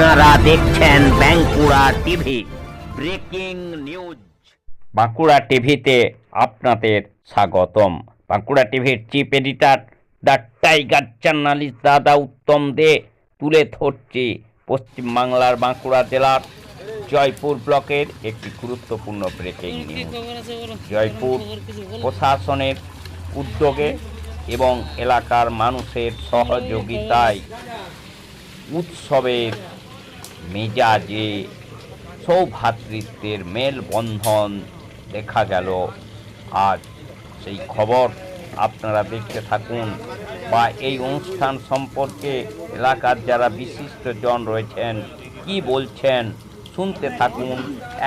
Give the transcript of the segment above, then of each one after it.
আপনারা দেখছেন Bankura TV. Breaking news. Bankura টিভিতে আপনাদের স্বাগতম। বাঁকুড়া টিভির chief editor the tiger journalist দাদা উত্তম দে তুলে ধরছি পশ্চিমবাংলার বাঁকুড়া জেলার জয়পুর ব্লকের একটি গুরুত্বপূর্ণ ব্রেকিং নিউজ। জয়পুর প্রশাসনের উদ্যোগে এবং এলাকার মানুষের সহযোগিতায় উৎসবের মেজাজে সৌভ্রাতৃত্বের মেলবন্ধন দেখা গেল। আজ সেই খবর আপনারা দেখতে থাকুন বা এই অনুষ্ঠান সম্পর্কে এলাকার যারা বিশিষ্ট জন রয়েছেন, কি বলছেন, শুনতে থাকুন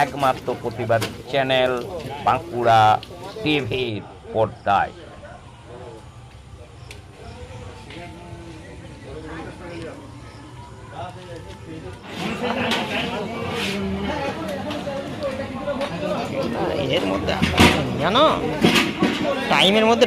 একমাত্র প্রতিবাদ চ্যানেল বাঁকুড়া টিভির পর্দায়। এর মধ্যে জানো? টাইমের মধ্যে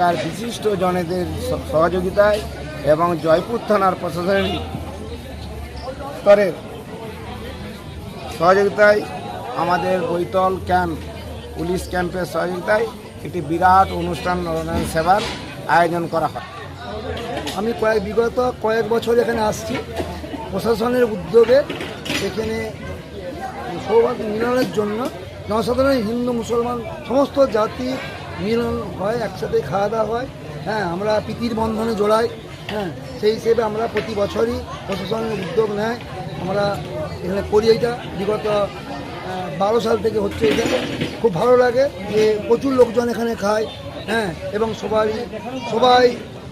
এলাকার বিশিষ্ট জনেদের সহযোগিতায় এবং জয়পুর থানার প্রশাসনের স্তরের সহযোগিতায় আমাদের বৈতল ক্যাম্প, পুলিশ ক্যাম্পের সহযোগিতায় একটি বিরাট অনুষ্ঠান নরনারায়ণ সেবার আয়োজন করা হয়। আমি কয়েক বিগত কয়েক বছর এখানে আসছি। প্রশাসনের উদ্যোগে এখানে সৌভাগ্য মিলনের জন্য জনসাধারণ, হিন্দু, মুসলমান, সমস্ত জাতি মিলন হয়, একসাথে খাওয়া দাওয়া হয়। হ্যাঁ আমরা প্রীতির বন্ধনে জোড়াই। হ্যাঁ সেই হিসেবে আমরা প্রতি বছরই প্রশাসনের উদ্যোগ নেয়। আমরা এখানে করি এটা। বিগত বারো সাল থেকে হচ্ছে এটা। খুব ভালো লাগে যে প্রচুর লোকজন এখানে খায়। হ্যাঁ এবং সবাই সবাই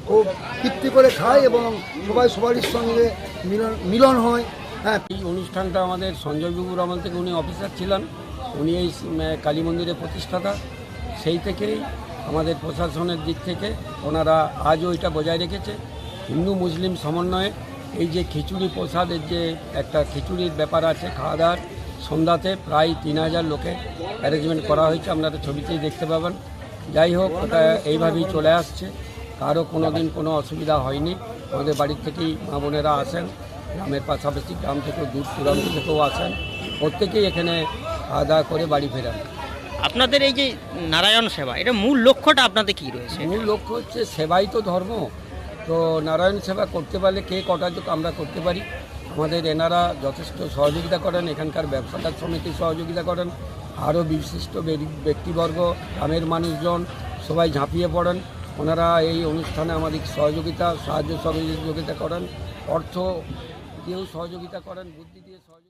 খুব তৃপ্তি করে খায় এবং সবাই সবারই সঙ্গে মিলন মিলন হয়। হ্যাঁ। এই অনুষ্ঠানটা আমাদের সঞ্জয় বাবুর আমল থেকে উনি অফিসার ছিলেন। উনি এই কালী মন্দিরের প্রতিষ্ঠাতা। সেই থেকেই আমাদের প্রশাসনের দিক থেকে ওনারা আজও এটা বজায় রেখেছে। হিন্দু মুসলিম সমন্বয়ে এই যে খিচুড়ি প্রসাদের যে একটা খিচুড়ির ব্যাপার আছে খাওয়া দাওয়ার সন্ধ্যাতে প্রায় তিন হাজার লোকের অ্যারেঞ্জমেন্ট করা হয়েছে, আপনারা ছবিতেই দেখতে পাবেন। যাই হোক, ওটা এইভাবেই চলে আসছে। কারও কোনো দিন কোনো অসুবিধা হয়নি। আমাদের বাড়ির থেকেই মা বোনেরা আসেন, গ্রামের পাশাপাশি গ্রাম থেকেও দূর, দূরান্ত থেকেও আসেন। প্রত্যেকেই এখানে খাওয়া দাওয়া করে বাড়ি ফেরান। আপনাদের এই যে নারায়ণ সেবা, এটা মূল লক্ষ্যটা আপনাদের কি রয়েছে? মূল লক্ষ্য হচ্ছে সেবাই তো ধর্ম। তো নারায়ণ সেবা করতে পারলে কে কটা আমরা করতে পারি। আমাদের এনারা যথেষ্ট সহযোগিতা করেন, এখানকার ব্যবসাদার সমিতি সহযোগিতা করেন। আরও বিশিষ্ট ব্যক্তিবর্গ, গ্রামের মানুষজন সবাই ঝাঁপিয়ে পড়েন। ওনারা এই অনুষ্ঠানে আমাদের সহযোগিতা, সাহায্য সহযোগিতা করেন। অর্থ দিয়েও সহযোগিতা করেন, বুদ্ধি দিয়ে সহযোগিতা